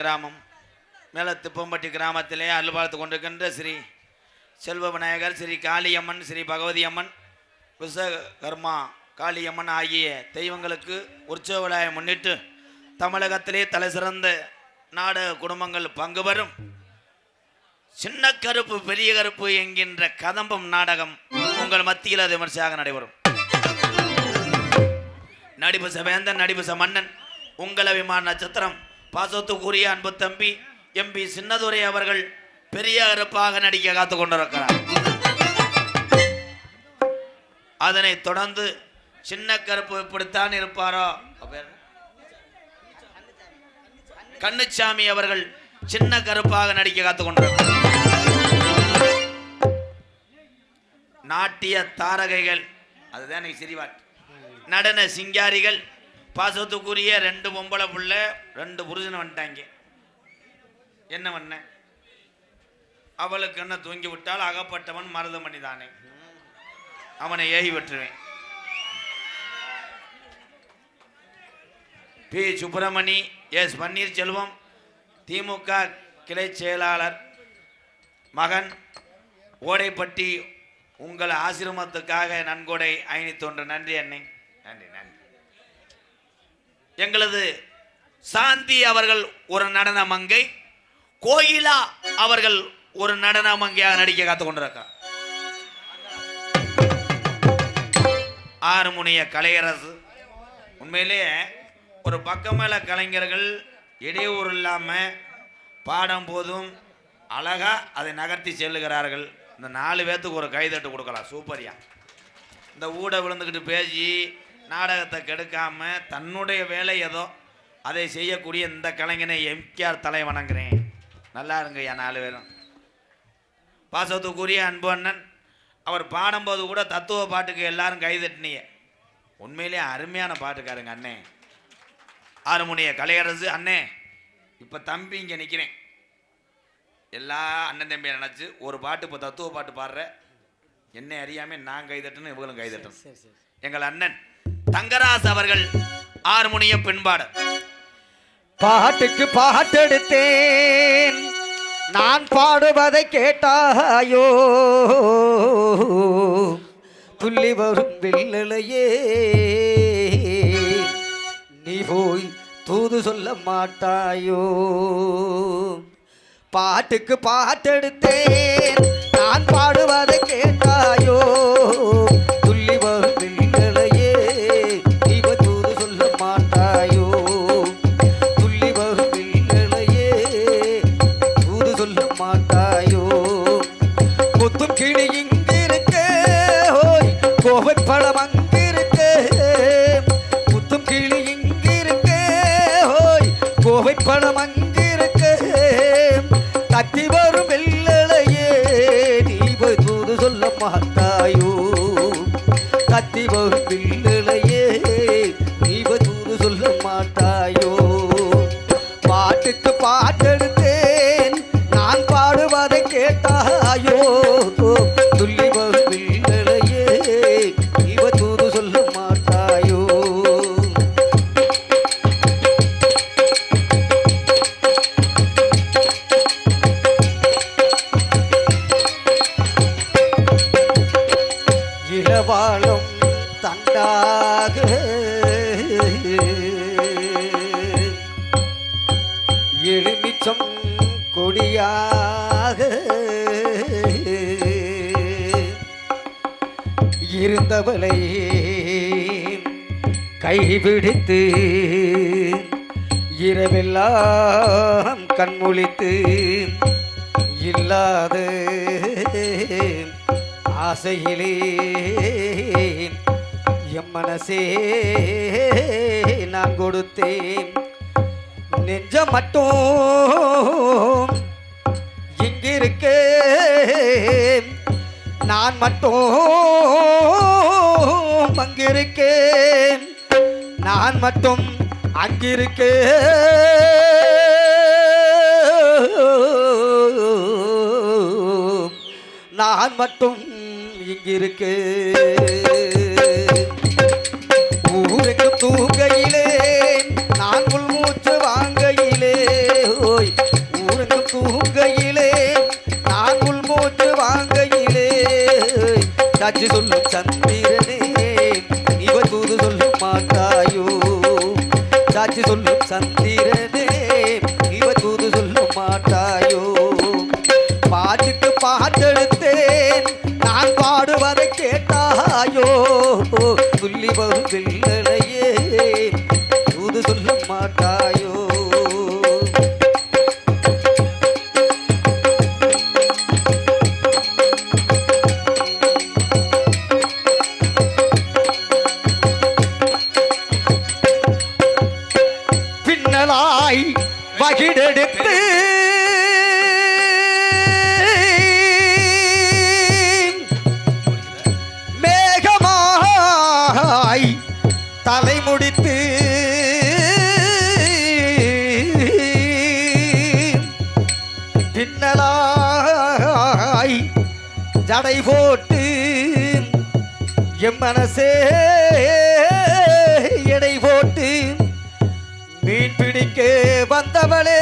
கிராமம் மேலத்து திப்பம்பட்டி கிராமத்திலே அருள் பார்த்து கொண்டிருக்கின்ற ஸ்ரீ செல்வ விநாயகர் ஸ்ரீ காளியம்மன் ஸ்ரீ பகவதி அம்மன் விஸ்வகர்மா காளியம்மன் ஆகிய தெய்வங்களுக்கு உற்சவ விழாவை முன்னிட்டு தமிழகத்திலே தலை சிறந்த நாடக குடும்பங்கள் பங்கு பெறும். சின்ன கருப்பு பெரிய கருப்பு என்கின்ற கதம்பம் நாடகம் உங்கள் மத்தியில் அது விமர்சையாக நடைபெறும். நடிபச வேந்தன் நடிபச மன்னன் உங்கள் அபிமான நட்சத்திரம் பாசத்துக்குரிய அன்பு தம்பி எம்பி சின்னதுரை அவர்கள் பெரிய கருப்பாக நடிக்க காத்து கொண்டிருக்கிறார். அதனை தொடர்ந்து சின்ன கருப்பு இப்படித்தான் இருப்பாரோ? அவர் கண்ணுச்சாமி அவர்கள் சின்ன கருப்பாக நடிக்க காத்து கொண்டிருக்கிறார். நாட்டிய தாரகைகள் அதுதான் எனக்கு சிரிவாட் நடன சிங்காரிகள் பாசத்துக்குரிய ரெண்டு பொம்பளை புள்ள ரெண்டு புருஷனை வந்துட்டாங்க. என்ன பண்ண? அவளுக்கு என்ன தூங்கி விட்டால் அகப்பட்டவன் மருதமணி தானே அவனை ஏகி விட்டுருவேன். பி. சுப்பிரமணி எஸ். பன்னீர்செல்வம் திமுக கிளை செயலாளர் மகன் ஓடைப்பட்டி உங்கள் ஆசிரமத்துக்காக நன்கொடை அயணித்தொன்று. நன்றி அன்னை நன்றி நன்றி. எங்களது சாந்தி அவர்கள் ஒரு நடன மங்கை கோயிலா அவர்கள் ஒரு நடன மங்கையாக நடிக்க காத்து கொண்டிருக்கார். ஆறுமுனைய கலையரசு. உண்மையிலேயே ஒரு பக்கமேல கலைஞர்கள் இடையூறு இல்லாமல் பாடும் போதும் அழகாக அதை நகர்த்தி செல்லுகிறார்கள். இந்த நாலு பேர்த்துக்கு ஒரு கைதட்டு கொடுக்கலாம். சூப்பரியா. இந்த ஊட விழுந்துக்கிட்டு பேசி நாடகத்தை கெடுக்காம தன்னுடைய வேலை ஏதோ அதை செய்யக்கூடிய இந்த கலைஞனை எம்கேஆர் தலை வணங்குறேன். நல்லா இருங்கய்யா நாலு பேரும். பாசத்துக்குரிய அன்பு அண்ணன் அவர் பாடும்போது கூட தத்துவ பாட்டுக்கு எல்லாரும் கைதட்டினீங்க உண்மையிலேயே அருமையான பாட்டுக்காருங்க அண்ணே. ஆறுமுனிய கலையரசு அண்ணே இப்போ தம்பி இங்கே நிற்கிறேன் எல்லா அண்ணன் தம்பியை நினச்சி ஒரு பாட்டு இப்போ தத்துவ பாட்டு பாடுற என்னை அறியாமல் நான் கைதட்டணும் இவங்களும் கைதட்டணும் எங்கள் அண்ணன் தங்கராஜ் அவர்கள் ஆறுமுனிய பின்பாடல் பாட்டுக்கு பாட்டெடுத்தேன். நான் பாடுவதை கேட்டாயோ? துள்ளி வரும் வில்லையே நீ போய் தூது சொல்ல மாட்டாயோ? பாட்டுக்கு பாட்டெடுத்தேன். நான் பாடுவதை கேட்டாயோ? மாட்டாயோ இருந்தவளை. கைபிடித்து இரவெல்லாம் கண்முழித்து இல்லாத ஆசையிலே எம் மனசே நான் கொடுத்தேன். நெஞ்ச மட்டும் இங்கிருக்கே. நான் மட்டும் அங்கிருக்கேன். நான் மட்டும் அங்கிருக்கேன். நான் மட்டும் இங்கிருக்கே சாட்சி சொல்லும் சந்திரனே. இவர் தூது சொல்லும் மாட்டாயோ. சாட்சி சொல்லும் சந்திரனே. இவர் தூது சொல்லும் மாட்டாயோ. பாட்டுக்கு பாட்டெடுத்தேன் நான் பாடுவதை கேட்டாயோ. துள்ளி வரும் ஜடை போட்டு எம் மனசே எடை போட்டு மீன் பிடிக்க வந்தவளே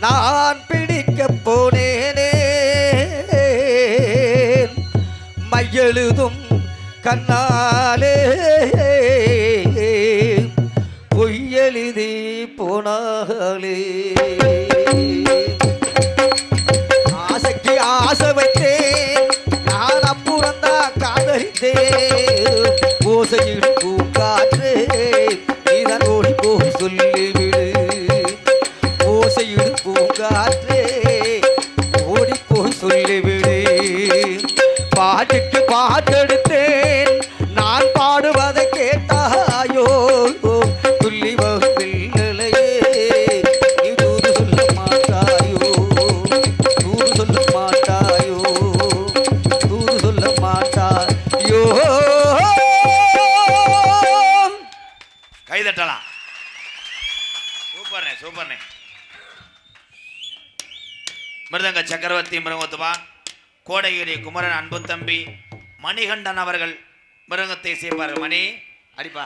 நான் பிடிக்க போனேனே. மையெழுதும் கண்ணாலே பொய்யெழுதி போனாலே বসেছি। சக்கரவர்த்தி மிருகத்துவா கோடகிரி குமரன் அன்பு தம்பி மணிகண்டன் அவர்கள் மிருகத்தை செய்வார்கள் மணி அடிப்பா.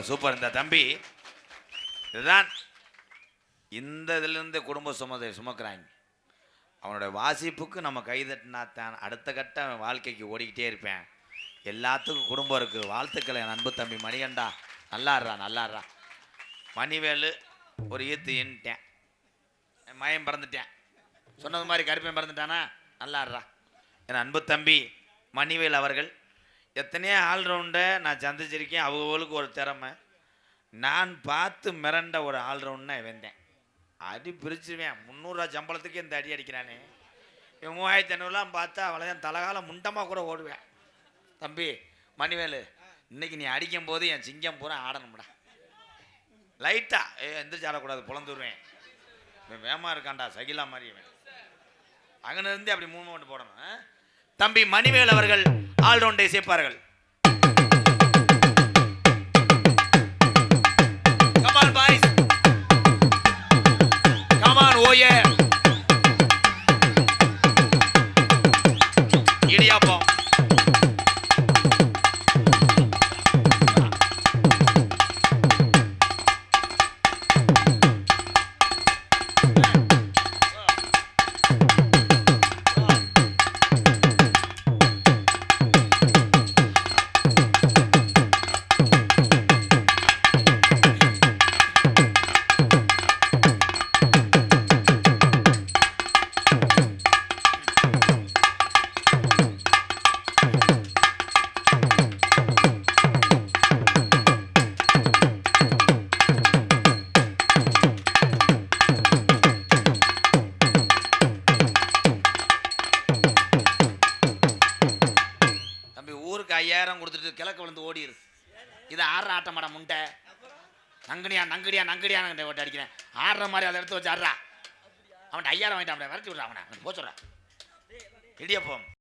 Super super. இந்த தம்பி இதுதான் இந்த இதுலேருந்து குடும்ப சுமதை சுமக்கிறாங்க. அவனோட வாசிப்புக்கு நம்ம கைதட்டினா தான் அடுத்த கட்ட அவன் வாழ்க்கைக்கு ஓடிக்கிட்டே இருப்பேன். எல்லாத்துக்கும் குடும்பம் இருக்குது வாழ்த்துக்கள் என் அன்பு தம்பி மணிகண்டா. நல்லாடுறா நல்லாடுறா. மணிவேலு ஒரு ஈத்து ஈன்ட்டேன் என் மயம் பிறந்துட்டேன். சொன்னது மாதிரி கருப்பையும் பிறந்துட்டானா? நல்லாடுறா. என் அன்பு தம்பி மணிவேல் அவர்கள் எத்தனையோ ஆல்ரவுண்டை நான் சந்திச்சிருக்கேன். அவங்களுக்கு ஒரு திறமை. நான் பார்த்து மிரண்ட ஒரு ஆல்ரவுண்ட்னா வெந்தேன் அடி பிரிச்சுவேன் முந்நூறுரூவா சம்பளத்துக்கு இந்த அடி அடிக்கிறானே. இவன் மூவாயிரத்தி ஐநூறுலாம் பார்த்தா அவ்வளோதான் தலகாலம் முண்டமாக கூட ஓடுவேன். தம்பி மணிவேலு இன்னைக்கு நீ அடிக்கும் போது என் சிங்கம் பூரா ஆடணும்டா. லைட்டாக ஏ எந்திரிச்சு ஆடக்கூடாது. புலந்துருவேன். இவன் வேமா இருக்கான்டா. சகிலா மாதிரி இவன். அங்கன இருந்து அப்படி மூவ்மெண்ட் போடணும். தம்பி மணிவேல் அவர்கள் ஆல்ரவுண்டை சேர்ப்பார்கள். கமான் பாய் ஊருக்கு கொடுத்துட்டு கிழக்கு விழுந்து ஓடிரு இதை ஆடுற ஆட்டமாடா முண்டை. நங்கடியா நங்கடியா நங்கடியா நங்கடியா ஓட்டி அடிக்கிறேன். ஆடுற மாதிரி அதை எடுத்து வச்சு ஆடுறா. அவன் ஐயாயிரம் வாங்கிட்டான் விரட்டி விடுறான் அவனை. போச்சுடுறான் இடியப்பம்